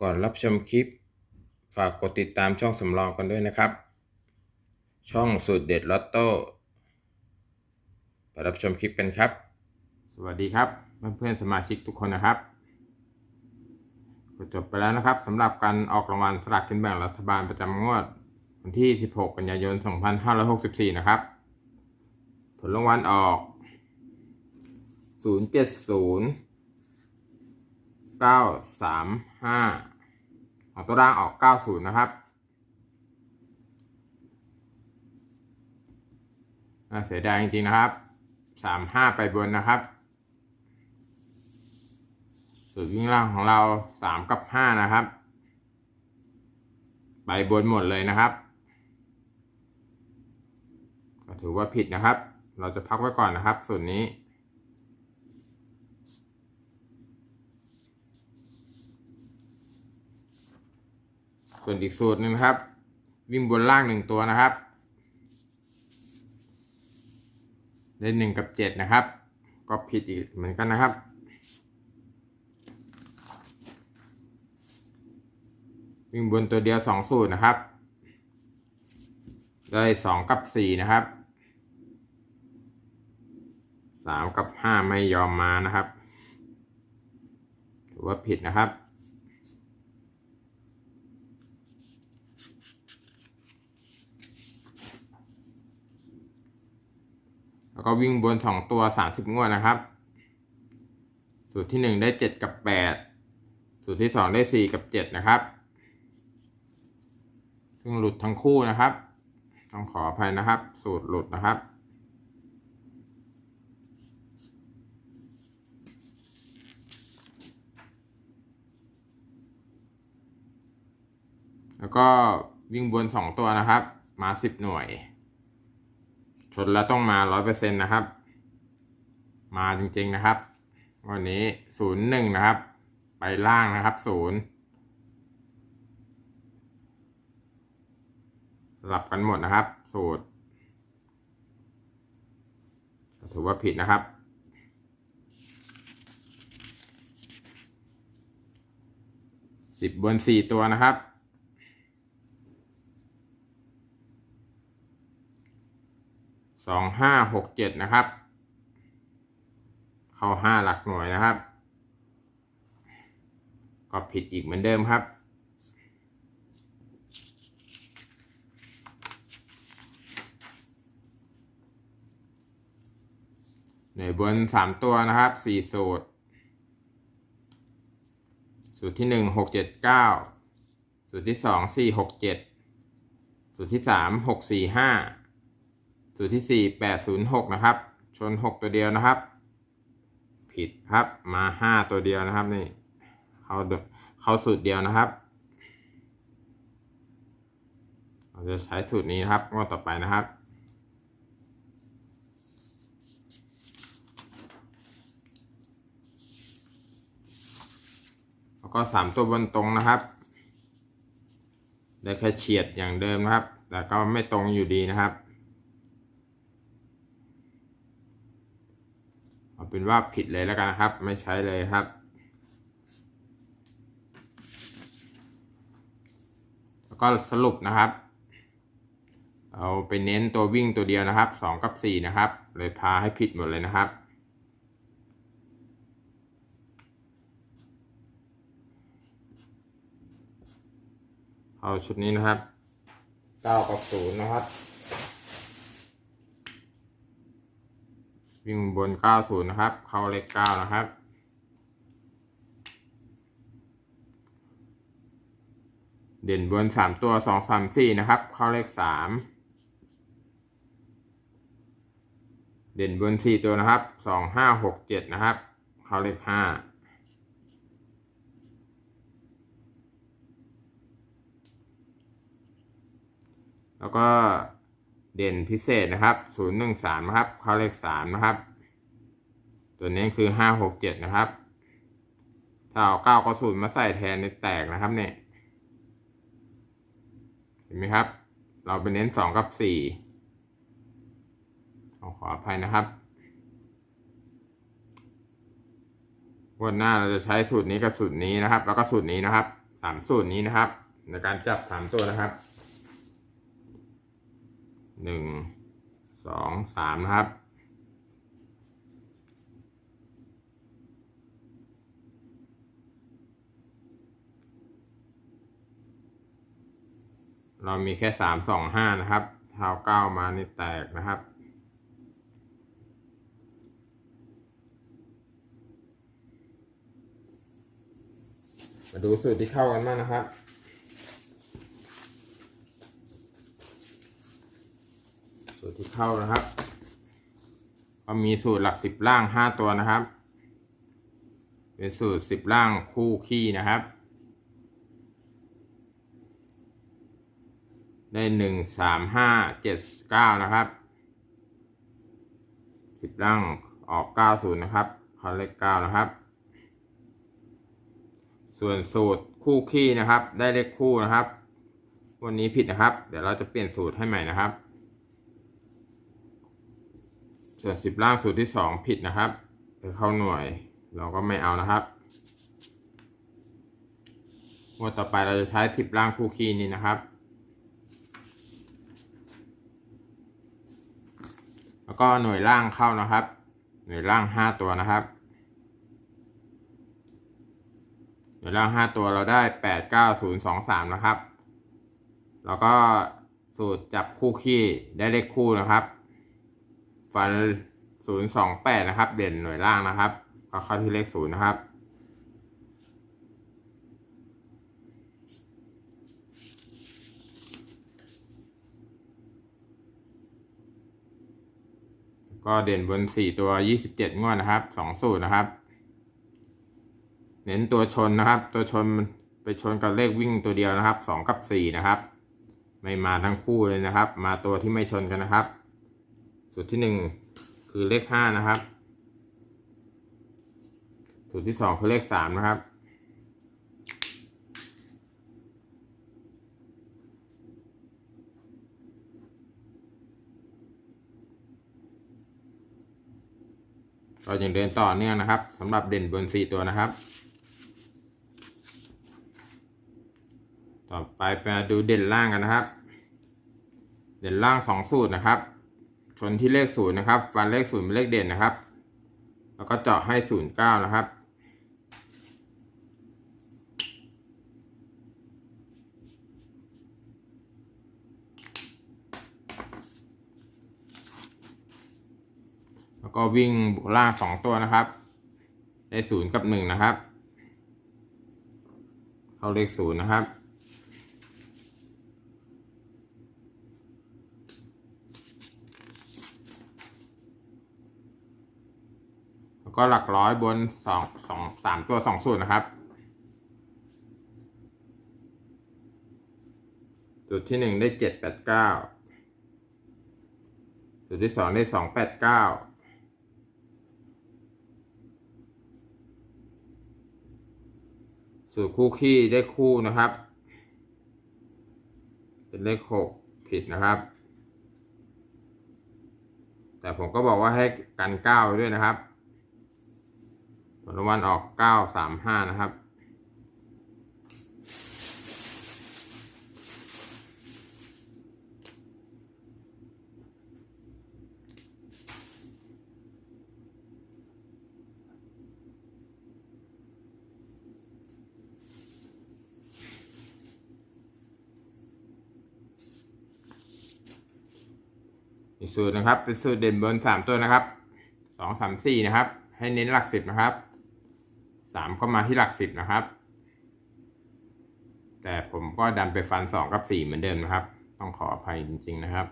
ก่อนรับชมคลิป ฝากกดติดตามช่องสำรองกันด้วยนะครับ ช่องสูตรเด็ดลอตโต้ไปรับชมคลิปกันครับ สวัสดีครับเพื่อนๆสมาชิกทุกคนนะครับก็จบไปแล้วนะครับสำหรับการออกรางวัลสลากกินแบ่งรัฐบาลประจำงวดวันที่ 16 กันยายน 2564 นะครับ ผลรางวัลออก 070 เก้าสามห้าออกตัวร่างออกเก้าศูนย์นะครับน่าเสียดายจริงๆนะครับสามห้าไปบนนะครับสูตรวิ่งล่างของเราสามกับห้านะครับ ไปบนหมดเลยนะครับ ก็ถือว่าผิดนะครับ เราจะพักไว้ก่อนนะครับ ส่วนนี้ ส่วนอีกสูตรหนึงนะครับ วิ่งบนล่างหนึ่งตัวนะครับ ได้หนึ่งกับเจ็ดนะครับ ก็ผิดอีกเหมือนกันนะครับ วิ่งบนตัวเดียวสองสูตรนะครับ ได้สองกับสี่นะครับสามกับห้าไม่ยอมมานะครับ ถือว่าผิดนะครับ แล้วก็วิ่งบนสองตัวสามสิบงวดนะครับ สูตรที่หนึ่งได้เจ็ดกับแปดสูตรที่สองได้สี่กับเจ็ดนะครับ ซึ่งหลุดทั้งคู่นะครับ ต้องขออภัยนะครับ สูตรหลุดนะครับแล้วก็วิ่งบนสองตัวนะครับ มาสิบหน่วย ชนแล้วต้องมาร้อยเปอร์เซ็นต์นะครับ มาจริงๆนะครับ วันนี้ศูนย์หนึ่งนะครับ ไปล่างนะครับศูนย์สลับกันหมดนะครับ สูตร ถือว่าผิดนะครับ สิบบนสี่ตัวนะครับ สองห้าหกเจ็ดนะครับ เข้าห้าหลักหน่วยนะครับ ก็ผิดอีกเหมือนเดิมครับหน่วยบนสามตัวนะครับสี่สูตร สูตรที่หนึ่งหกเจ็ดเก้าสูตรที่สองสี่หกเจ็ดสูตรที่สามหกสี่ห้า สูตรที่สี่แปดศูนย์หกนะครับ ชนหกตัวเดียวนะครับ ผิดครับมาห้าตัวเดียวนะครับนี่เขาเขาสูตรเดียวนะครับเราจะใช้สูตรนี้นะครับงวดต่อไปนะครับแล้วก็สามตัวบนตรงนะครับ ได้แค่เฉียดอย่างเดิมนะครับ แต่ก็ไม่ตรงอยู่ดีนะครับ เป็นว่าผิดเลยแล้วกันนะครับ ไม่ใช้เลยครับ แล้วก็สรุปนะครับ เอาไปเน้นตัววิ่งตัวเดียวนะครับสองกับสี่นะครับ เลยพาให้ผิดหมดเลยนะครับเอาชุดนี้นะครับเก้ากับศูนย์นะครับ วิ่งบน 90 นะครับ เข้าเลข 9 นะครับ เด่นบน 3 ตัว 2 3 4 นะครับ เข้าเลข 3 เด่นบน 4 ตัวนะครับ 2 5 6 7 นะครับ เข้าเลข 5แล้วก็ เด่นพิเศษนะครับ 013 นะครับ เข้าเลข 3 นะครับ ตัวนี้คือ 567 นะครับ ถ้าเอา9ก็0มาใส่แทนในแตกนะครับเนี่ย เห็นไหมครับ เราไปเน้น 2 กับ 4 ขอขออภัยนะครับวันหน้าเราจะใช้สูตรนี้กับสูตรนี้นะครับ แล้วก็สูตรนี้นะครับสามสูตรนี้นะครับ ในการจับสามตัวนะครับ หนึ่งสองสามนะครับ เรามีแค่สามสองห้านะครับเท้าเก้ามานี่แตกนะครับมาดูสูตรที่เข้ากันบ้างนะครับ สูตรที่เข้านะครับ ก็มีสูตรหลักสิบล่างห้าตัวนะครับ เป็นสูตรสิบล่างคู่ขี้นะครับ ได้หนึ่งสามห้าเจ็ดเก้านะครับสิบล่างออกเก้าศูนย์นะครับเขาเลขเก้านะครับ ส่วนสูตรคู่ขี้นะครับ ได้เลขคู่นะครับ วันนี้ผิดนะครับ เดี๋ยวเราจะเปลี่ยนสูตรให้ใหม่นะครับ ส่วนสิบล่างสูตรที่สองผิดนะครับเข้าหน่วยเราก็ไม่เอานะครับงวดต่อไปเราจะใช้สิบล่างคู่ขี้นี้นะครับ แล้วก็หน่วยล่างเข้านะครับ หน่วยล่างห้าตัวนะครับ หน่วยล่างห้าตัวเราได้แปดเก้าศูนย์สองสามนะครับ แล้วก็สูตรจับคู่ขี้ได้เลขคู่นะครับ ฟันศูนย์สองแปดนะครับ เด่นหน่วยล่างนะครับก็เข้าที่เลขศูนย์นะครับ ก็เด่นบนสี่ตัวยี่สิบเจ็ดงวดนะครับสองสูตรนะครับ เน้นตัวชนนะครับ ตัวชนไปชนกับเลขวิ่งตัวเดียวนะครับสองกับสี่นะครับ ไม่มาทั้งคู่เลยนะครับ มาตัวที่ไม่ชนกันนะครับ สูตรที่หนึ่งคือเลขห้านะครับ สูตรที่สองคือเลขสามนะครับก็ยังเดินต่อเนื่องนะครับสำหรับเด่นบนสี่ตัวนะครับ ต่อไปมาดูเด่นล่างกันนะครับ เด่นล่างสองสูตรนะครับ ชนที่เลขศูนย์นะครับ ฟันเลขศูนย์เป็นเลขเด่นนะครับ แล้วก็เจาะให้ศูนย์เก้านะครับแล้วก็วิ่งล่างสองตัวนะครับ ได้ศูนย์กับหนึ่งนะครับ เข้าเลขศูนย์นะครับ แล้ว ก็หลักร้อยบนสองสองสามตัวสองสูตรนะครับ จุดที่หนึ่งได้เจ็ดแปดเก้าจุดที่สองได้สองแปดเก้าสูตรคู่ขี้ได้คู่นะครับ เป็นเลขหกผิดนะครับ แต่ผมก็บอกว่าให้กันเก้าด้วยนะครับ ผลรางวัลออกเก้าสามห้านะครับ อีกสูตรนะครับ เป็นสูตรเด่นบนสามตัวนะครับสองสามสี่นะครับ ให้เน้นหลักสิบนะครับ สามก็มาที่หลักสิบนะครับ แต่ผมก็ดันไปฟันสองกับสี่เหมือนเดิมนะครับ ต้องขออภัยจริง ๆ นะครับ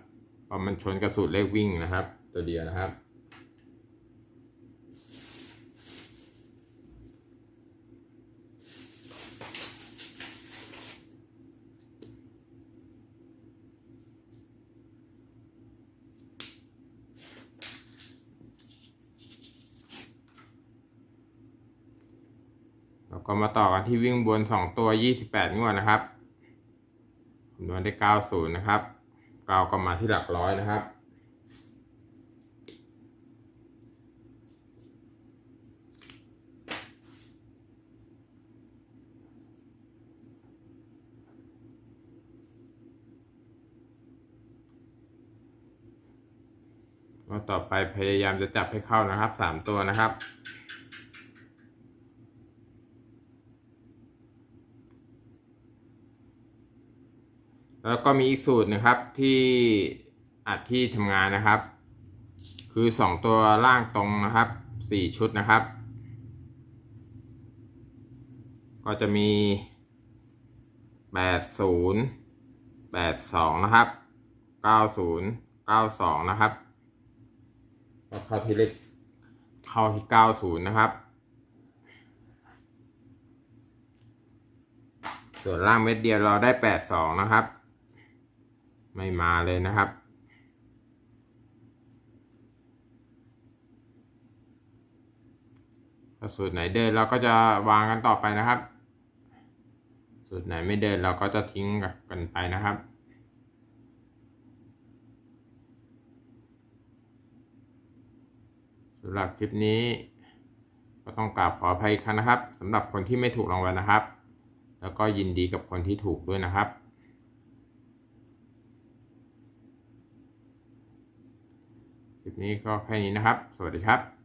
เพราะมันชนกับสูตรเลขวิ่งนะครับ ตัวเดียวนะครับ ก็มาต่อกันที่วิ่งบนสองตัวยี่สิบแปดงวดนะครับคำนวณได้เก้าศูนย์นะครับเก้าก็มาที่หลักร้อยนะครับต่อไปพยายามจะจับให้เข้านะครับสามตัวนะครับ แล้วก็มีอีกสูตรนะครับที่อัดที่ทำงานนะครับ คือสองตัวล่างตรงนะครับสี่ชุดนะครับ ก็จะมีแปดศูนย์แปดสองนะครับเก้าศูนย์เก้าสองนะครับเข้าที่เลขเข้าที่เก้าศูนย์นะครับ ส่วนล่างเม็ดเดียวเราได้แปดสองนะครับ ไม่มาเลยนะครับ ถ้าสูตรไหนเดินเราก็จะวางกันต่อไปนะครับ สูตรไหนไม่เดินเราก็จะทิ้งกันไปนะครับสำหรับคลิปนี้ ก็ต้องกราบขออภัยครั้งนะครับสำหรับคนที่ไม่ถูกรางวัลนะครับ แล้วก็ยินดีกับคนที่ถูกด้วยนะครับ คลิป นี้ก็แค่นี้นะครับ สวัสดีครับ